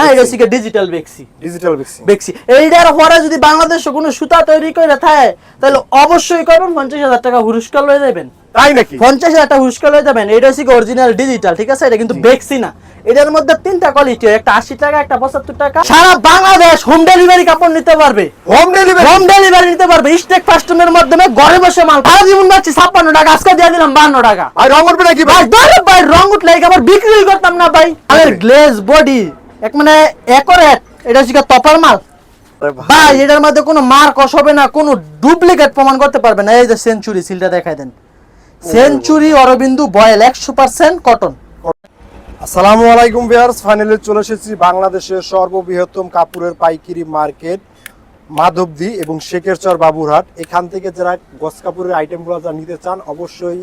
হ্যাঁ এটা হচ্ছে ডিজিটাল বেক্সি ডিজিটাল বেক্সি বেক্সি এইটার পরে যদি বাংলাদেশে কোনো সুতা তৈরি করে থাকে তাহলে অবশ্যই করবেন পঞ্চাশ হাজার টাকা পুরস্কার লয়ে যাবেন। তাই নাকি? পঞ্চাশ হাজার টাকা পুরস্কার লয়ে যাবেন। এটা হচ্ছে অরিজিনাল ডিজিটাল ঠিক আছে? এটা কিন্তু বেক্সি না। এটার মধ্যে তিনটা কোয়ালিটি একটা আশি টাকা একটা পঁচাত্তর টাকা। সারা বাংলাদেশ হোম ডেলিভারি কাপড় নিতে পারবে। হোম ডেলিভারি হোম ডেলিভারি নিতে পারবে। স্টেক ফাস্টনের মাধ্যমে ঘরে বসে মাল। ভাড়া জীবন পাচ্ছি ছাপ্পান্ন টাকা আজকে দিয়ে দিলাম বান্ন টাকা। ভাই রং উঠবে নাকি ভাই? ভাই রং উঠলে আবার বিক্রি করতাম না ভাই। মালের গ্লেজ বডি এক মানে একর এক। এটা হচ্ছে তপার মাল। ভাই, এটার মধ্যে কোনো মার্কস হবে না কোনো ডুপ্লিকেট প্রমাণ করতে পারবে না। এই যে সেঞ্চুরি সিলটা দেখাই দেন। সেঞ্চুরি অরবিন্দু বয়েল একশো পার্সেন্ট কটন। আসসালামু আলাইকুম ভিউয়ার্স ফাইনালি চলে এসেছি বাংলাদেশের সর্ববৃহত্তম কাপড়ের পাইকারি মার্কেট মাধবদী এবং শেখেরচর বাবুরহাট। এখান থেকে যারা গস কাপড়ের আইটেমগুলো যারা নিতে চান অবশ্যই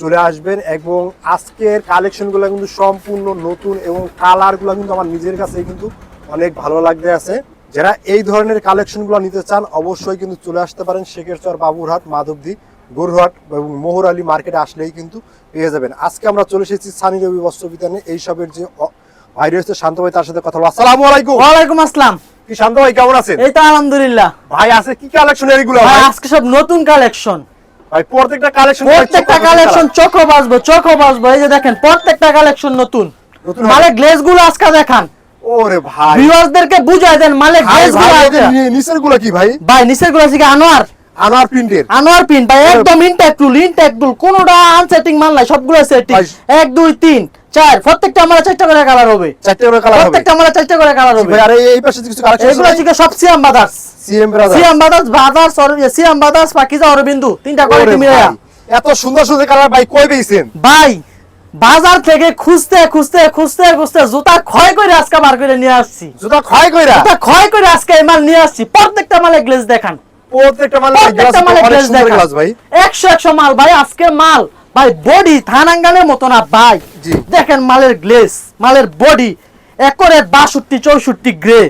চলে আসবেন এবং আজকের কালেকশনগুলো কিন্তু সম্পূর্ণ নতুন এবং কালারগুলো কিন্তু আমার নিজের কাছে কিন্তু অনেক ভালো লাগতে আছে। যারা এই ধরনের কালেকশনগুলো নিতে চান অবশ্যই কিন্তু চলে আসতে পারেন শেখেরচর বাবুরহাট মাধবদী গরুহাট এবং মোহর আলী মার্কেটে আসলেই কিন্তু পেয়ে যাবেন। আজকে আমরা চলে এসেছি সানি রবি বস্ত্র বিতানে এই সবের যে ভাই রয়েছে শান্ত ভাই তার সাথে কথা বলব। আসসালামু আলাইকুম। ওয়ালাইকুম আসসালাম। কি শান্ত ভাই কেমন আছেন? এই তো আলহামদুলিল্লাহ। ভাই আছে কি কালেকশন এগুলো? আজকে সব নতুন কালেকশন ভাই প্রত্যেকটা কালেকশন প্রত্যেকটা কালেকশন চোখও বাজবো চোখও বাজবো এই যে দেখেন প্রত্যেকটা কালেকশন নতুন। নতুন মালে গ্লেজগুলো আজকে দেখান। ওরে ভাই। ভিউয়ার্সদেরকে বুঝাই দেন মানে গ্লেজগুলো নিচেরগুলো কি ভাই? ভাই নিচেরগুলো কি আনোয়ার? প্রিন্টের। পিন ভাই একদম ইনটেক টুল ইনটেক টুল কোনোটা আনসেটিং মাল নাই সবগুলো সেটিং ভাই। এক দুই তিন চার প্রত্যেকটা আমার চারটা করে কালার হবে। চারটে করে কালার হবে। প্রত্যেকটা আমার চারটা করে কালার হবে। আরে এই পাশে কিছু কালেকশন এগুলো হচ্ছে সব Siam brothers CM Siam brothers brothers আর সিয়াম বাদার্স পাকিজা অরবিন্দু তিনটা কোয়ালিটি মিলে এত সুন্দর সুন্দর কালার ভাই কই পেয়েছেন? ভাই বাজার থেকে খুঁজতে খুঁজতে খুঁজতে খুঁজতে জুতা ক্ষয় করে আজকে বার করে নিয়ে আসছি। জুতা ক্ষয় কইরা? জুতা ক্ষয় করে আজকে এই মাল নিয়ে আসছি। প্রত্যেকটা মালে গ্লেজ দেখান। প্রত্যেকটা গ্লাস অনেক সুন্দর গ্লাস ভাই। একশো একশো মাল ভাই আজকে মাল। ভাই বডি থানাঙ্গানের মতো না ভাই। দেখেন মালের গ্লেজ মালের বডি একরে বাষট্টি চৌষট্টি গ্রে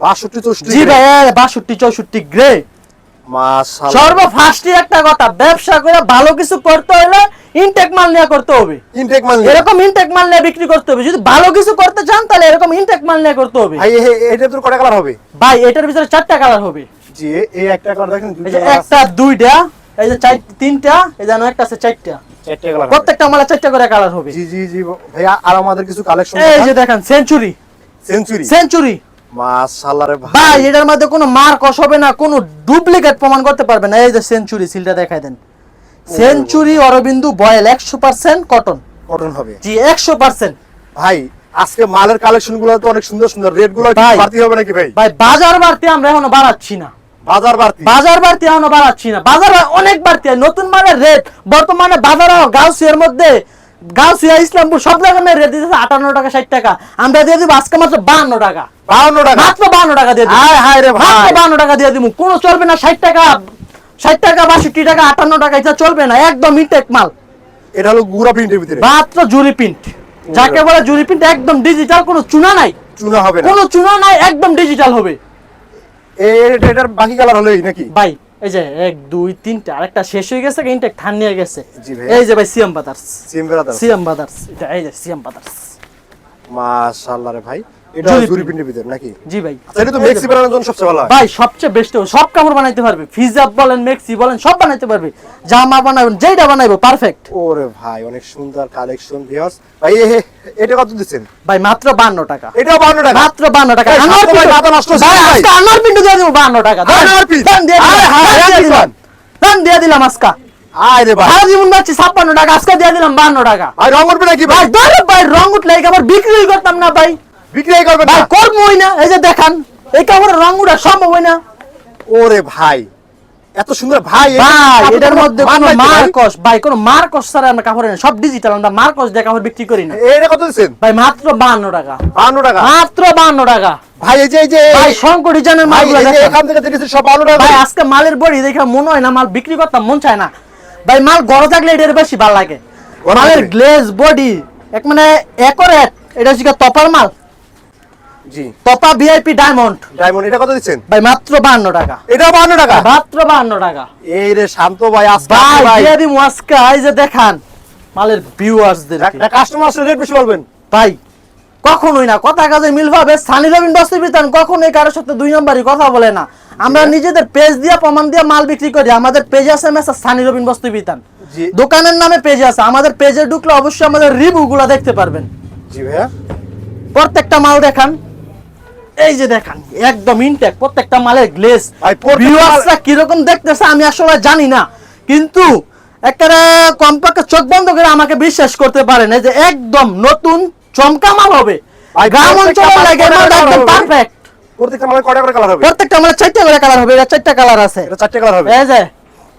62 64 জি ভাই বাষট্টি চৌষট্টি গ্রে মাশাআল্লাহ। সর্ব ফার্স্টে একটা কথা ব্যবসা করে ভালো কিছু করতে হলে ইনটেক মাল নিয়ে করতে হবে। ইনটেক মাল এরকম ইনটেক মাল নিয়ে বিক্রি করতে হবে। যদি ভালো কিছু করতে চান তাহলে এরকম ইনটেক মাল নিয়ে করতে হবে। ভাই কটা কালার হবে? ভাই এটার ভিতরে চারটা কালার হবে। জি এই একটা কালার দেখেন। একটা দুইটা এই যে চার তিনটা এই যে একটা আছে চারটা। প্রত্যেকটা মালে চারটা করে কালার হবে। জি জি জি ভাইয়া আর আমাদের কিছু কালেকশন এই যে দেখেন সেঞ্চুরি সেঞ্চুরি সেঞ্চুরি মাশাআল্লাহ রে ভাই। এটার মধ্যে কোনো মার্কস হবে না কোনো ডুপ্লিকেট প্রমাণ করতে পারবে না। এই যে সেঞ্চুরি সিলটা দেখাই দেন। সেঞ্চুরি অরবিন্দু বয়েল একশো পার্সেন্ট কটন কটন হবে। জি একশো পার্সেন্ট ভাই আজকে মালের কালেকশনগুলো তো অনেক সুন্দর সুন্দর। রেটগুলো বাড়তি হবে নাকি ভাই? ভাই বাজার বাড়তি আমরা এখনও বাড়াচ্ছি না। বাজার বাড়তি। বাজার বাড়তি এখনও বাড়াচ্ছি না। বাজার অনেক বাড়তি। নতুন মানের রেট বর্তমানে বাজারে গাউসিয়ার মধ্যে গাউসিয়া ইসলামপুর সব জায়গায় রেট দিতেছে আটান্ন টাকা ষাট টাকা। আমরা দিয়ে দিব আজকে মাত্র বান্ন টাকা। বাউন্ন টাকা? মাত্র বান্ন টাকা দিয়ে দিব। হায় রে ভাই। বান্ন টাকা দিয়ে দিব। কোনো চলবে না ষাট টাকা ষাট টাকা বাষট্টি টাকা আটান্ন টাকা এটা চলবে না। একদম ইনটেক মাল। এটা হলো গুড়া প্রিন্টের ভিতরে। মাত্র জুরি প্রিন্ট যাকে বলে জুরি প্রিন্ট একদম ডিজিটাল কোনো চুনা নাই। চুনা হবে না। কোনো চুনা নাই একদম ডিজিটাল হবে। এটার বাকি কালার হলোই নাকি? ভাই এই যে এক দুই তিনটা আরেকটা শেষ হয়ে গেছে ইনটেক ঠান নিয়ে গেছে। এই যে ভাই CM brothers CM brothers CM brothers এটা এই যে সিএম বাদার্স মাশাআল্লাহ রে ভাই। এটা জুরি জুরি প্রিন্টের ভিতরে নাকি? জি ভাই। এটা তো মেক্সি বানানোর জন্য সবচেয়ে ভালো ভাই সবচেয়ে বেস্ট সব কাপড় বানাইতে পারবে। ফিজাব বলেন মেক্সি বলেন সব বানাইতে পারবে। জামা বানাবেন যেটা বানাইবো পারফেক্ট ওরে ভাই অনেক সুন্দর কালেকশন ভিউয়ার্স ভাই এটা কত দিচ্ছেন? ভাই মাত্র বান্ন টাকা। এটাও বাউন্ন টাকা? মাত্র বান্ন টাকা। এই, ভাই, মাথা নষ্ট হচ্ছে ভাই, ভাই। আজকে দিয়ে দেবো বান্ন টাকা। দিলাম, আয়, দিয়ে দিলাম। দেন, দিয়ে দিলাম আজকে। আয় রে ভাই। জীবন ছাপ্পান্ন টাকা আজকে দিয়ে দিলাম বান্ন টাকা। ভাই রং উঠবে নাকি ভাই ভাই? ধরে ভাই রং উঠলে কাপড় বিক্রি করতাম না ভাই। বিক্রি করবেন না। ভাই করবোই না এই যে দেখান। এই কাপড়ের রং উঠা সম্ভব হয় না। ওরে ভাই এত সুন্দর ভাই ভাই এটার মধ্যে কোনো? মার্কস ভাই কোনো মার্কস ছাড়া আমরা কাপড় না সব ডিজিটাল আমরা মার্কস দিয়ে কাপড় বিক্রি করি না। এটা কত দিচ্ছেন? ভাই মাত্র বান্ন টাকা। বাউন্ন টাকা? মাত্র বান্ন টাকা। ভাই এই যে এই যে ভাই শঙ্কর ডিজাইনের মালগুলো দেখেন। এখান থেকে দেখেছি সব বাউন্ন টাকা ভাই আজকে মালের বড়ি দেখে মনে হয় না মাল বিক্রি করতাম মন চায় না। ভাই মাল গড় থাকলে এটার বেশি ভালো লাগে। মালের গ্লেজ বডি এক মানে একরেট এটা হচ্ছে তপার মাল। জি। তপা ভিআইপি ডায়মন্ড ডায়মন্ড এটা কত দিচ্ছেন? ভাই মাত্র বান্ন টাকা। এটাও বাউন্ন টাকা? মাত্র বান্ন টাকা। এই রে শান্ত ভাই আজকে ভাই ভাই। দিয়ে দিম আজকে। এই যে দেখান মালের ভিউয়ার্সদের একটা কাস্টমার রেট বেশি বলবেন। ভাই কখনোই না কথা কাজে মিল পাবে। সানি রবিন কখনোই কারোর সাথে দুই নম্বরই কথা বলে না। আমরা নিজেদের পেজ দিয়ে প্রমাণ দিয়ে মাল বিক্রি করি। আমাদের পেজ আছে মেসা সানি রবিন বস্তি বিতান। দোকানের নামে পেজ আছে। আমাদের পেজে ঢুকলে অবশ্যই আমাদের রিভিউ গুলা দেখতে পারবেন। জি ভাইয়া। প্রত্যেকটা মাল দেখান। এই যে দেখান একদম ইনটেক প্রত্যেকটা মালের গ্লেজ মাল- ভিউয়ার্সরা কীরকম দেখতেছে আমি আসলে জানি না। কিন্তু একটা কমপক্ষে চোখ বন্ধ করে আমাকে বিশ্বাস করতে পারেন যে একদম নতুন চমকা মাল হবে। গ্রাম মাল লাগে একদম পারফেক্ট প্রত্যেকটা মালে কয়টা করে কালার হবে? প্রত্যেকটা চারটা করে কালার হবে এটা চারটা কালার আছে। এটা চারটে কালার হবে? এই যে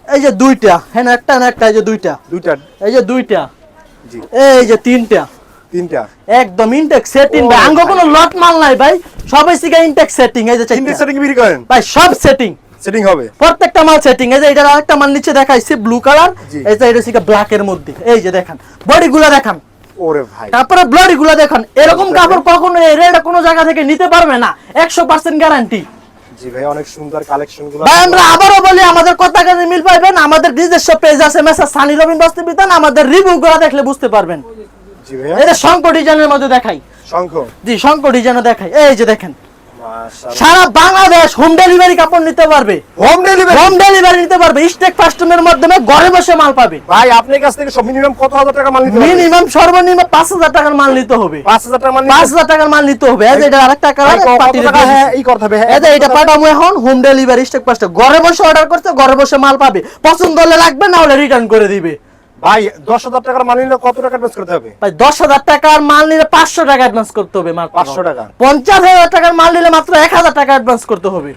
এই যে দুইটা হ্যাঁ একটা না একটা এই যে দুইটা। দুইটা। এই যে দুইটা। জি। এই যে তিনটা। তিনটা। একদম ইনটেক সেটিং ভাই। আঙ্গ কোনো লট মাল নাই ভাই। সবাই সিগা ইনটেক সেটিং এই যে চারটা। সেটিং বিক্রি করেন? ভাই সব সেটিং সেটিং হবে। প্রত্যেকটা মাল সেটিং এই যে এটার আরেকটা মাল নিচে দেখাইছি ব্লু কালার এই যে এটা হচ্ছে ব্ল্যাক এর মধ্যে। এই যে দেখেন বডি গুলা দেখান। ওরে ভাই। তারপরে ব্লডি গুলা দেখান। এরকম কাপড় কখনো এই রেট কোনো জায়গা থেকে নিতে পারবে না। একশো পার্সেন্ট গ্যারান্টি জি ভাই অনেক সুন্দর কালেকশনগুলো ভাই আমরা আবারও বলি আমাদের কথা কাজে মিল পাইবেন আমাদের নিজস্ব পেজ আছে মেসা সানি রবিন বস্তি বিতান আমাদের রিভিউ গুলা দেখলে বুঝতে পারবেন। জি ভাইয়া। এটা শঙ্কর ডিজাইনের মধ্যে দেখাই। শঙ্খ? জি শঙ্কর ডিজাইনে দেখাই। এই যে দেখেন। সারা বাংলাদেশ হোম ডেলিভারি কাপড় নিতে পারবে। হোম ডেলিভারি হোম ডেলিভারি নিতে পারবে। স্টেক কাস্টমের মাধ্যমে ঘরে বসে মাল পাবে। ভাই আপনার কাছ থেকে মিনিমাম কত হাজার টাকা মাল নিতে হবে? মিনিমাম সর্বনিম্ন পাঁচ হাজার টাকার মাল নিতে হবে। পাঁচ হাজার টাকা মাল টাকার মাল নিতে হবে। এই যে এটা আরেকটা কালার হ্যাঁ এই করতে হবে হ্যাঁ। এই যে এটা এখন হোম ডেলিভারি স্টেক ঘরে বসে অর্ডার করতে ঘরে বসে মাল পাবে। পছন্দ হলে লাগবে না হলে রিটার্ন করে দিবে। ভাই দশ হাজার টাকার মাল নিলে কত টাকা অ্যাডভান্স করতে হবে? ভাই দশ হাজার টাকার মাল নিলে পাঁচশো টাকা অ্যাডভান্স করতে হবে মাত্র। 500 টাকা। পঞ্চাশ হাজার টাকার মাল নিলে মাত্র এক হাজার টাকা অ্যাডভান্স করতে হবে।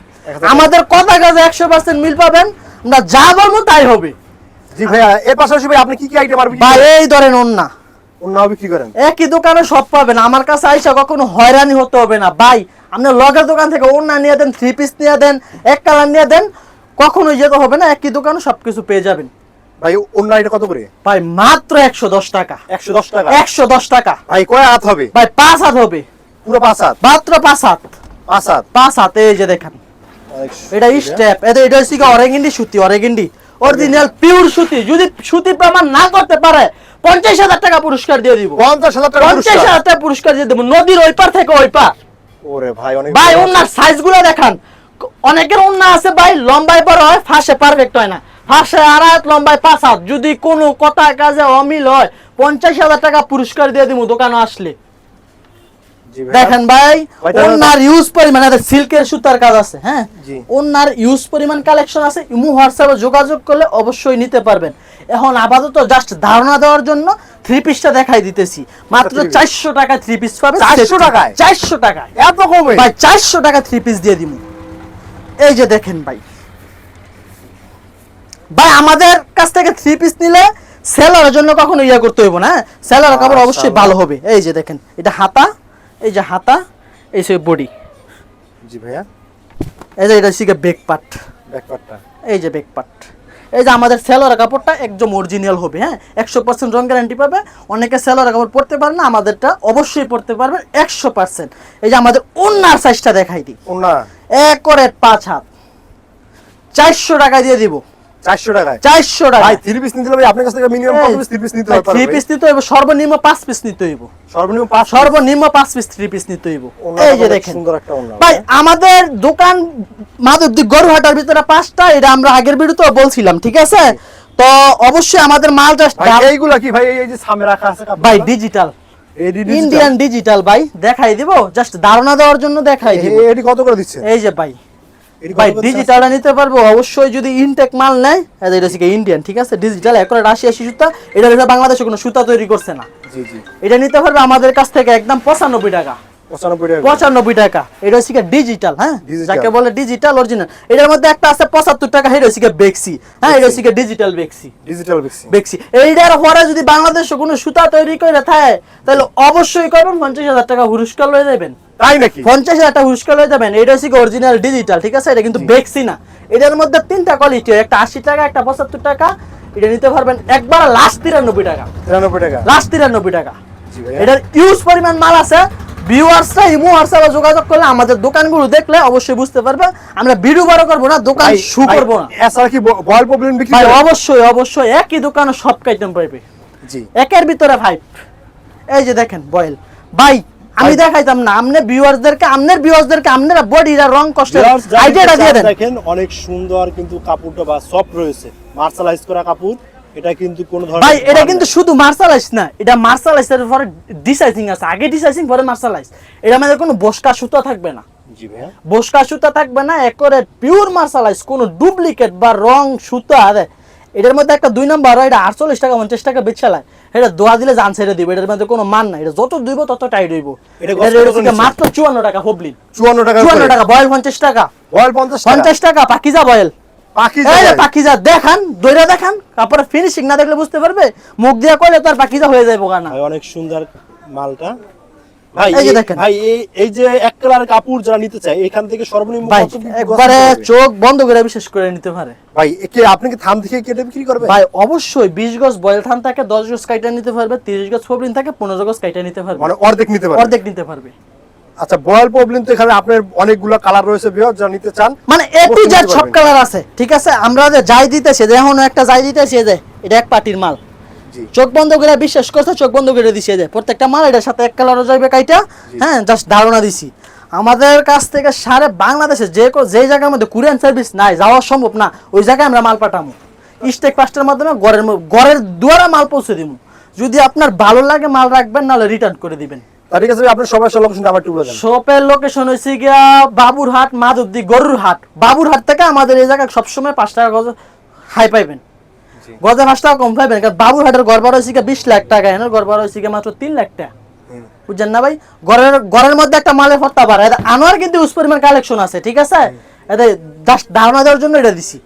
আমাদের কথা কাজে একশো পার্সেন্ট মিল পাবেন আমরা যা বলব তাই হবে। জি ভাইয়া এর পাশাপাশি ভাই আপনি কি কি আইটেম আর ভাই এই ধরেন অন্যা অন্যও বিক্রি করেন? একই দোকানে সব পাবেন আমার কাছে আইসা কখনো হয়রানি হতে হবে না। ভাই আপনি লগের দোকান থেকে অন্য নিয়ে দেন থ্রি পিস নিয়ে দেন এক কালার নিয়ে দেন কখনোই যেতে হবে না একই দোকানে সবকিছু পেয়ে যাবেন। ভাই অন্য এটা কত করে? ভাই মাত্র একশো দশ টাকা। একশো দশ টাকা? একশো দশ টাকা। ভাই কয় হাত হবে? ভাই পাঁচ হাত হবে। পুরো পাঁচ হাত? মাত্র পাঁচ হাত। পাঁচ হাত? পাঁচ হাত এই যে দেখেন। এটা স্টেপ। এটা এটা হচ্ছে অরেগিন্ডি সুতি অরেগিন্ডি অরিজিনাল পিওর সুতি। যদি সুতি প্রমাণ না করতে পারে পঞ্চাশ হাজার টাকা পুরস্কার দিয়ে দিব। পঞ্চাশ হাজার টাকা পঞ্চাশ হাজার টাকা পুরস্কার দিয়ে দেবো। নদীর ওই পার থেকে ওই পার। ওরে ভাই অনেক ভাই ওনার সাইজগুলো দেখান। অনেকের ওন্না আছে ভাই লম্বায় বড় হয় ফাঁসে পারফেক্ট হয় না। ফাঁসে আড়াই লম্বায় পাঁচ হাত। যদি কোনো কথা কাজে অমিল হয় পঞ্চাশ হাজার টাকা পুরস্কার দিয়ে দিব দোকানে আসলে। দেখেন ভাই ওনার ইউজ পরিমাণ এটা সিল্কের সুতার কাজ আছে হ্যাঁ? ওনার ইউজ পরিমাণ কালেকশন আছে ইমু হোয়াটসঅ্যাপে যোগাযোগ করলে অবশ্যই নিতে পারবেন। এখন আপাতত জাস্ট ধারণা দেওয়ার জন্য থ্রি পিসটা দেখাই দিতেছি। মাত্র piece? চারশো টাকা থ্রি পিস পাবে 400 টাকায়? চারশো টাকায়। এত কমে? ভাই চারশো টাকা থ্রি পিস দিয়ে দিব এই যে দেখেন ভাই ভাই আমাদের কাছ থেকে থ্রি পিস নিলে সেলারের জন্য কখনো ইয়া করতে হইব না সেলারের কাপড় অবশ্যই ভালো হবে। এই যে দেখেন এটা হাতা এই যে হাতা এই সে বডি জি ভাইয়া। এই যে এটা হচ্ছে বেক পার্ট ব্যাকপার্টটা এই যে বেক পার্ট এই যে আমাদের সেলোয়ার কাপড়টা একদম অরিজিনাল হবে হ্যাঁ? একশো পার্সেন্ট রং গ্যারান্টি পাবে। অনেকে সেলোয়ার কাপড় পরতে পারে না আমাদেরটা অবশ্যই পরতে পারবেন একশো পার্সেন্ট এই যে আমাদের অন্যার সাইজটা দেখাই দিই। ওনা। এক করে পাঁচ হাত। চারশো টাকা দিয়ে দিব। চারশো টাকায়। চারশো টাকা ভাই থ্রি পিস নিতে হলে আপনার কাছ থেকে মিনিমাম কত পিস থ্রি পিস নিতে হবে থ্রি পিস নিতে হইব সর্বনিম্ন পাঁচ পিস নিতে হইব। সর্বনিম্ন পাঁচ সর্বনিম্ন পাঁচ পিস থ্রি পিস নিতে হইব। এই যে দেখেন। সুন্দর একটা ওনা ভাই আমাদের দোকান মাধবদী গরুহাটার ভিতরে পাঁচটা এটা আমরা আগের বলছিলাম ঠিক আছে? তো অবশ্যই আমাদের মাল জাস্ট এইগুলা কি ভাই? এই- যে সামনে রাখা আছে ভাই ডিজিটাল ইন্ডিয়ান ডিজিটাল ভাই দেখাই দিব জাস্ট ধারণা দেওয়ার জন্য দেখাই দিব। এডি কত করে দিচ্ছে? এই যে ভাই ভাই? ডিজিটালটা নিতে পারব অবশ্যই যদি ইনটেক মাল নেয় এটা হচ্ছে ইন্ডিয়ান ঠিক আছে? ডিজিটাল এখন রাশিয়া সুতা এটা বাংলাদেশে কোনো সুতা তৈরি করছে না। জি জি। এটা নিতে পারবে আমাদের কাছ থেকে একদম পঁচানব্বই টাকা। পঁচানব্বই টাকা এটা হচ্ছে ডিজিটাল হ্যাঁ? যাকে বলে ডিজিটাল অরিজিনাল এটার মধ্যে একটা আছে পঁচাত্তর টাকা এটা হচ্ছে বেক্সি হ্যাঁ এটা হচ্ছে ডিজিটাল বেক্সি ডিজিটাল বেক্সি বেক্সি এইটার পরে যদি বাংলাদেশে কোনো সুতা তৈরি করে থাকে তাহলে অবশ্যই করবেন পঞ্চাশ হাজার টাকা পুরস্কার লয়ে যাবেন। তাই নাকি? পঞ্চাশ হাজার টাকা পুরস্কার লয়ে যাবেন। এটা হচ্ছে অরিজিনাল ডিজিটাল ঠিক আছে? এটা কিন্তু বেক্সি না। এটার মধ্যে তিনটা কোয়ালিটি একটা আশি টাকা একটা পঁচাত্তর টাকা। এটা নিতে পারবেন একবার লাস্ট তিরানব্বই টাকা। তিরানব্বই টাকা। লাস্ট তিরানব্বই টাকা। এটার ইউজ পরিমাণ মাল আছে। ভিউয়ার্সরা ইমো হোয়াটসঅ্যাপে যোগাযোগ করলে আমাদের দোকানগুলো দেখলে অবশ্যই বুঝতে পারবে। আমরা ভিডিও বড় করব না দোকান শু করব না। এছাড়া কি বয়েল প্রবলেম বিক্রি অবশ্যই অবশ্যই একই দোকানে সব আইটেম পাইবে। জি। একের ভিতরে ভাই এই যে দেখেন বয়েল। ভাই আমি দেখাইতাম না আমনে ভিউয়ার্সদেরকে আমনের ভিউয়ার্সদেরকে আপনারা বডিরা রং যারা আইডিয়াটা দিয়ে দেন। দেখেন অনেক সুন্দর কিন্তু কাপড়টা বা সফট রয়েছে। মার্শালাইজ করা কাপড়। এটা কিন্তু কোনো ধরনের ভাই এটা কিন্তু। শুধু মার্শালাইজ না এটা মার্শালাইজের পরে ডিসাইজিং আছে। আগে ডিসাইজিং পরে মার্শালাইজ এটা মধ্যে কোনো বসকা সুতা থাকবে না। জি ভাইয়া। বসকা সুতা থাকবে না একরে পিওর মার্শালাইজ কোনো ডুপ্লিকেট বা রং সুতা আরে। এটার মধ্যে একটা দুই নম্বর এটা আটচল্লিশ টাকা পঞ্চাশ টাকা বেচালায় এটা দোয়া দিলে জান ছেড়ে দিব এটার মধ্যে কোনো মান নাই। এটা যত দিব তত টাইট হইব? মাত্র চুয়ান্ন টাকা হবলিন চুয়ান্ন টাকা চুয়ান্ন টাকা বয়েল পঞ্চাশ টাকা। বয়েল পঞ্চাশ পঞ্চাশ টাকা পাকিজা বয়েল। পাখি এই যে পাকিজা দেখান দইরা দেখান তারপরে ফিনিশিং না দেখলে বুঝতে পারবে মুখ দিয়া কইলে তো আর পাকিজা হয়ে যাবে গানা ভাই অনেক সুন্দর মালটা। ভাই এই যে দেখেন। ভাই এই এই যে এক কালার কাপড় যারা নিতে চায় এখান থেকে সর্বনিম্ন ভাই কত বিক্রি করতে একবারে চোখ বন্ধ করে বিশেষ করে নিতে পারে। ভাই একে আপনি কি থাম থেকে কেটে বিক্রি করবেন? ভাই অবশ্যই বিশ গজ বয়েল থান থাকে দশ গজ কাইটা নিতে পারবে তিরিশ গজ ফবলিন থাকে পনেরো গজ কাইটা নিতে পারবে। মানে অর্ধেক নিতে পারবেন অর্ধেক নিতে পারবে। আচ্ছা বয়েল প্রবলেম তো এখানে আপনার অনেকগুলো কালার রয়েছে যারা নিতে চান মানে এ টু জেড সব কালার আছে ঠিক আছে? আমরা যে যাই দিতেছি একটা যাই দিতেছি যে এটা এক পার্টির মাল। চোখ বন্ধ করে বিশ্বাস করছে চোখ বন্ধ করে দিছে যে প্রত্যেকটা মাল এটার সাথে এক কালারও যাবে কাইটা। হ্যাঁ জাস্ট ধারণা দিছি। আমাদের কাছ থেকে সারে বাংলাদেশে যে যে জায়গার মধ্যে কুরিয়ান সার্ভিস নাই যাওয়া সম্ভব না ওই জায়গায় আমরা মাল পাঠামো। স্টেক পাস্টের মাধ্যমে ঘরের ম- ঘরের দুয়ারে মাল পৌঁছে দিব যদি আপনার ভালো লাগে মাল রাখবেন নাহলে রিটার্ন করে দিবেন। ঠিক আছে ভাই, আপনার সবার লোকেশনটা আমার একটু বলে দেন। শপের লোকেশন হয়েছে গিয়া বাবুরহাট মাধবদি গরুর হাট। বাবুরহাট থেকে আমাদের এই সবসময় পাঁচ টাকা গজ হাই পাইবেন। গজে পাঁচ টাকা কম পাইবেন কারণ বাবুরহাটের গড় বার হয়েছে গিয়া বিশ লাখ টাকা হয়েছে গিয়া মাত্র তিন লাখ টাকা। বুঝছেন না ভাই? ঘরের ঘরের মধ্যে একটা মালের ফত্তা পারে আনোয়ার কিন্তু উস পরিমাণ কালেকশন আছে ঠিক আছে? এতে ধারণা দেওয়ার জন্য এটা দিছি।